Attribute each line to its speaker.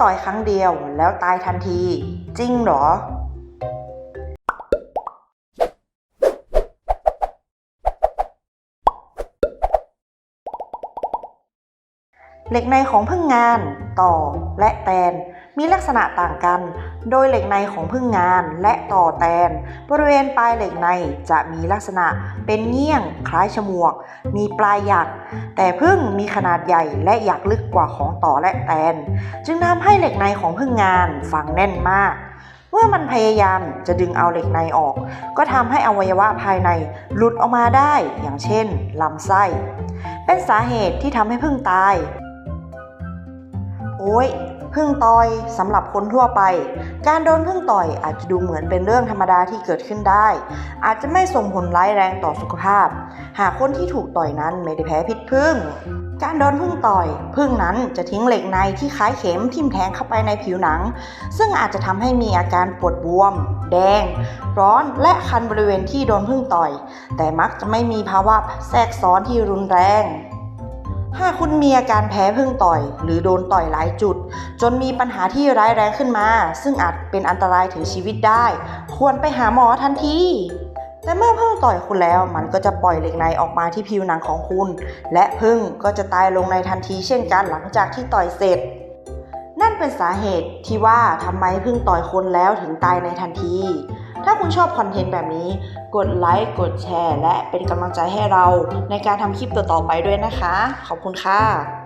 Speaker 1: ต่อยครั้งเดียวแล้วตายทันที จริงเหรอ เหล็กในของพึ่งงาน ต่อ และแตน มีลักษณะต่างกัน โดยเหล็กในของพึ่งงานและต่อแตน บริเวณปลายเหล็กในจะมีลักษณะเป็นเงี้ยงคล้ายฉมวก มีปลายหยัก แต่พึ่งมีขนาดใหญ่และหยักลึกกว่าของต่อและแตน จึงทำให้เหล็กในของพึ่งงานฝังแน่นมากเมื่อมันพยายามจะดึงเอาเหล็กในออก ก็ทำให้อวัยวะภายในหลุดออกมาได้ อย่างเช่นลำไส้ เป็นสาเหตุที่ทำให้พึ่งตาย โอ้ยพึ่งต่อยสำหรับคนทั่วไป การโดนพึ่งต่อยอาจจะดูเหมือนเป็นเรื่องธรรมดาที่เกิดขึ้นได้ อาจจะไม่ส่งผลร้ายแรงต่อสุขภาพ หากคนที่ถูกต่อยนั้นไม่ได้แพ้พิษพึ่งการโดนพึ่งต่อย พึ่งนั้นจะทิ้งเหล็กในที่คล้ายเข็มทิ่มแทงเข้าไปในผิวหนัง ซึ่งอาจจะทำให้มีอาการปวดบวม แดง ร้อนและคันบริเวณที่โดนพึ่งต่อย แต่มักจะไม่มีภาวะแทรกซ้อนที่รุนแรง หากคุณมีอาการแพ้พึ่งต่อย หรือโดนต่อยหลายจุด จนมีปัญหาที่ร้ายแรงขึ้นมา ซึ่งอาจเป็นอันตรายถึงชีวิตได้ ควรไปหาหมอทันทีแต่เมื่อพึ่งต่อยคุณแล้วมันก็จะปล่อยเหล็กในออกมาที่ผิวหนังของคุณ และพึ่งก็จะตายลงในทันทีเช่นกันหลังจากที่ต่อยเสร็จ นั่นเป็นสาเหตุที่ว่าทำไมพึ่งต่อยคนแล้วถึงตายในทันที ถ้าคุณชอบคอนเทนต์แบบนี้ กดไลค์ กดแชร์ และเป็นกำลังใจให้เราในการทำคลิปต่อๆไปด้วยนะคะ ขอบคุณค่ะ